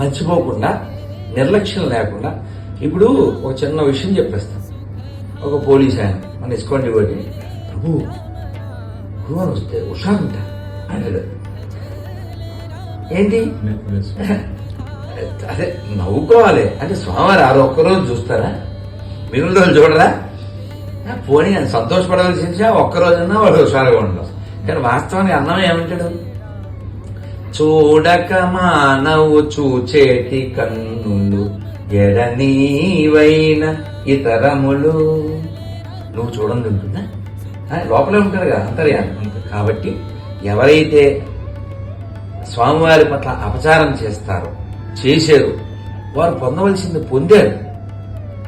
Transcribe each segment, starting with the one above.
మర్చిపోకుండా నిర్లక్ష్యం లేకుండా ఇప్పుడు ఒక చిన్న విషయం చెప్పేస్తాం. ఒక పోలీస్ ఆయన మన ఇస్కోండి ఇవ్వండి ప్రభు గురువారం వస్తే హుషారుంటా అంటాడు. ఏంటి? అదే నవ్వుకోవాలి. అంటే స్వామివారు ఆ ఒక్కరోజు చూస్తారా? మిగిలిన రోజులు చూడరా? పోనీ అని సంతోషపడవలసింది ఒక్కరోజన్నా వాడు హుషారుగా ఉండడం. కానీ వాస్తవానికి అన్నం ఏమంటాడు? చూడక మానవు చూచేటి కన్నులు ఎడనీవైన ఇతరములు. నువ్వు చూడండి ఉంటుందా? లోపలే ఉంటారు కదా అంతర్యాన్ని కాబట్టి ఎవరైతే స్వామివారి పట్ల అపచారం చేస్తారో చేశారు వారు పొందవలసింది పొందారు.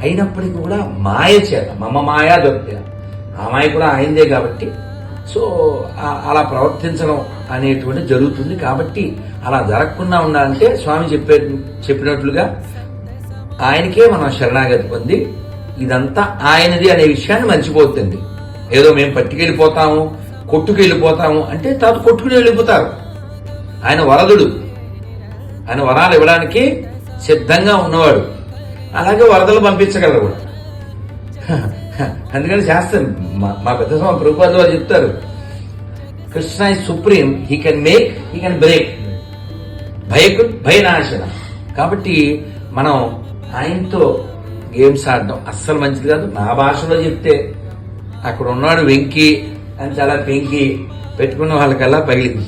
అయినప్పటికీ కూడా మాయ చేత మమ మాయా దొరికారు ఆ మాయ కూడా ఆయనదే కాబట్టి సో అలా ప్రవర్తించడం అనేటువంటి జరుగుతుంది కాబట్టి అలా జరగకుండా ఉండాలంటే స్వామి చెప్పే చెప్పినట్లుగా ఆయనకే మనం శరణాగతి పొంది ఇదంతా ఆయనది అనే విషయాన్ని మర్చిపోతుంది. ఏదో మేము పట్టుకెళ్ళిపోతాము కొట్టుకెళ్ళిపోతాము అంటే తాత కొట్టుకుని వెళ్ళిపోతారు. ఆయన వరదుడు. ఆయన వరాలు ఇవ్వడానికి సిద్ధంగా ఉన్నవాడు. అలాగే వరదలు పంపించగలరు కూడా. అందుకని శాస్త్రం మా- మా పెద్ద స్వామి ప్రభుపాద వారు చెప్తారు. Krishna is supreme he can make he can break భయకు భయనాశన. కాబట్టి మనం ఆయనతో గేమ్స్ ఆడడం అస్సలు మంచిది కాదు. నా భాషలో చెప్తే అక్కడ ఉన్నాడు వెంకీ అని చాలా పెంకి పెట్టుకున్న వాళ్ళకల్లా పగిలింది.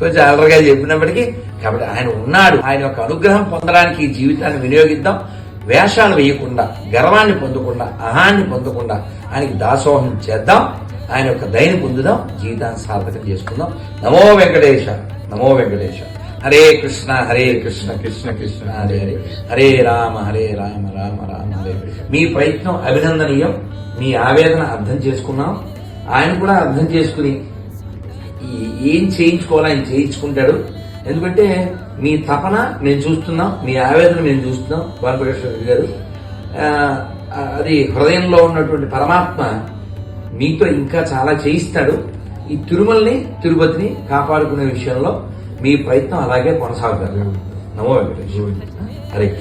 కొంచెం అల్లరిగా చెప్పినప్పటికీ కాబట్టి ఆయన ఉన్నాడు. ఆయన యొక్క అనుగ్రహం పొందడానికి ఈ జీవితాన్ని వినియోగిద్దాం. వేషాలు వేయకుండా గర్వాన్ని పొందకుండా అహాన్ని పొందకుండా ఆయనకి దాసోహం చేద్దాం. ఆయన యొక్క దయని పొందుదాం జీవితాన్ని సార్థకం చేసుకుందాం. నమో వెంకటేశ నమో వెంకటేశ. హరే కృష్ణ హరే కృష్ణ కృష్ణ కృష్ణ హరే హరే. హరే రామ హరే రామ రామ రామ హరే మీ ప్రయత్నం అభినందనీయం మీ ఆవేదన అర్థం చేసుకున్నాం. ఆయన కూడా అర్థం చేసుకుని ఈ- ఏం చేయించుకోవాలో ఆయన చేయించుకుంటాడు. ఎందుకంటే మీ తపన మేము చూస్తున్నాం మీ ఆవేదన మేము చూస్తున్నాం. బాలప్రకాష్ గారు అది హృదయంలో ఉన్నటువంటి పరమాత్మ మీతో ఇంకా చాలా చేయిస్తాడు. ఈ తిరుమలని తిరుపతిని కాపాడుకునే విషయంలో మీ ప్రయత్నం అలాగే కొనసాగుతారు. నమో వెంకటేశ్వర హరే